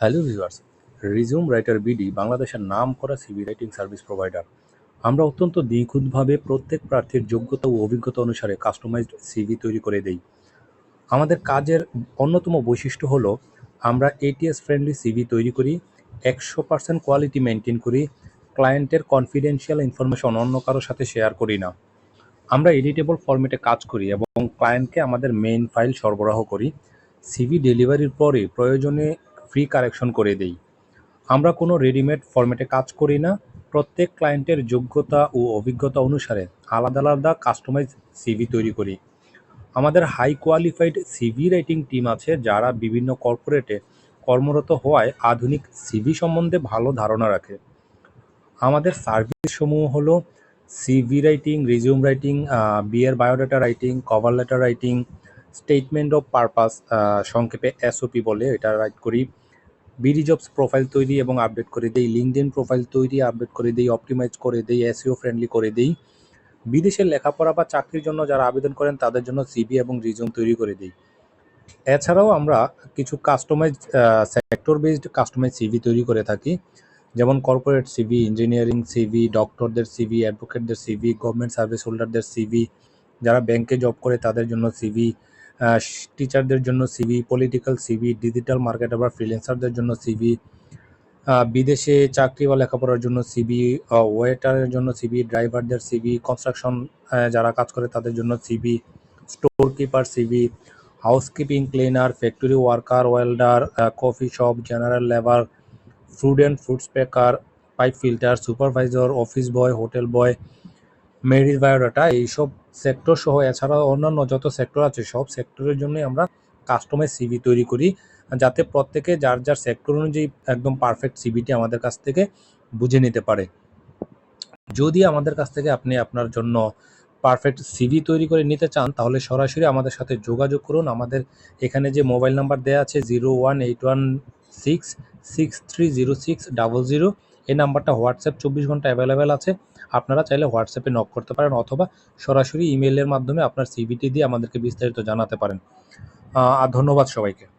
Hello viewers resume writer BD বাংলাদেশের নাম করা সিভি রাইটিং সার্ভিস প্রোভাইডার আমরা অত্যন্ত দ্বিগুণভাবে প্রত্যেক প্রার্থীর যোগ্যতা ও অভিজ্ঞতা অনুসারে কাস্টমাইজড সিভি তৈরি করে দেই। আমাদের কাজের অন্যতম বৈশিষ্ট্য হলো, আমরা এটিএস ফ্রেন্ডলি সিভি তৈরি করি, একশো পার্সেন্ট কোয়ালিটি মেনটেন করি ক্লায়েন্টের কনফিডেন্সিয়াল ইনফরমেশন অন্য কারোর সাথে শেয়ার করি না। আমরা এডিটেবল ফরম্যাটে কাজ করি এবং ক্লায়েন্টকে আমাদের মেইন ফাইল সরবরাহ করি। সিভি ডেলিভারির পরে প্রয়োজনে ফ্রি কারেকশন করে দেই। আমরা কোনো রেডিমেড ফরম্যাটে কাজ করি না। প্রত্যেক ক্লায়েন্টের যোগ্যতা ও অভিজ্ঞতা অনুসারে আলাদা আলাদা কাস্টমাইজ সিভি তৈরি করি। আমাদের high qualified CV writing team আছে যারা বিভিন্ন কর্পোরেটে কর্মরত হওয়ায় আধুনিক সিভি সম্বন্ধে ভালো ধারণা রাখে। আমাদের সার্ভিস সমূহ হলো সিভি রাইটিং রিজিউম রাইটিং বিয়ের biodata writing cover letter writing statement of purpose সংক্ষেপে এসওপি বলে এটা রাইট করি। বিডি জবস প্রোফাইল তৈরি এবং আপডেট করে দেই, লিঙ্কডইন প্রোফাইল তৈরি, আপডেট করে দেই, অপটিমাইজ করে দেই, এসইও ফ্রেন্ডলি করে দেই। বিদেশের লেখাপড়া বা চাকরির জন্য যারা আবেদন করেন তাদের জন্য সিভি এবং রিজিউম তৈরি করে দিই। এছাড়াও আমরা কিছু customise sector based customise CV তৈরি করে থাকি, যেমন কর্পোরেট সিভি ইঞ্জিনিয়ারিং সিভি ডক্টরদের সিভি অ্যাডভোকেটদের সিভি গভর্নমেন্ট সার্ভিস হোল্ডারদের সিভি, যারা ব্যাংকে জব করে তাদের জন্য সিভি টিচারদের জন্য CV political CV digital marketer বা ফ্রিল্যান্সারদের জন্য সিভি বিদেশে চাকরি বা লেখাপড়ার জন্য সিভি ওয়েটারের জন্য সিভি ড্রাইভারদের সিভি কনস্ট্রাকশন যারা কাজ করে তাদের জন্য CV storekeeper CV housekeeping cleaner factory worker welder coffee shop general labour food and foods packer pipe filter supervisor office boy hotel boy merit biodata এইসব সেক্টর সহ এছাড়া অন্যান্য যত সেক্টর আছে, সব সেক্টরের জন্যই আমরা কাস্টমাইজ সিভি তৈরি করি। যাতে প্রত্যেকে যার যার সেক্টর অনুযায়ী একদম পারফেক্ট সিভিটি আমাদের কাছ থেকে বুঝে নিতে পারে। যদি আমাদের কাছ থেকে আপনি আপনার জন্য পারফেক্ট সিভি তৈরি করে নিতে চান, তাহলে সরাসরি আমাদের সাথে যোগাযোগ করুন। আমাদের এখানে যে মোবাইল নাম্বার দেওয়া আছে zero one eight one six six three zero six double zero এই নাম্বারটা হোয়াটসঅ্যাপ চব্বিশ ঘণ্টা অ্যাভেলেবেল আছে। আপনারা চাইলে হোয়াটসঅ্যাপে নক করতে পারেন অথবা সরাসরি ইমেলের মাধ্যমে আপনার সিভিটি দিয়ে আমাদেরকে বিস্তারিত জানাতে পারেন। আর ধন্যবাদ সবাইকে।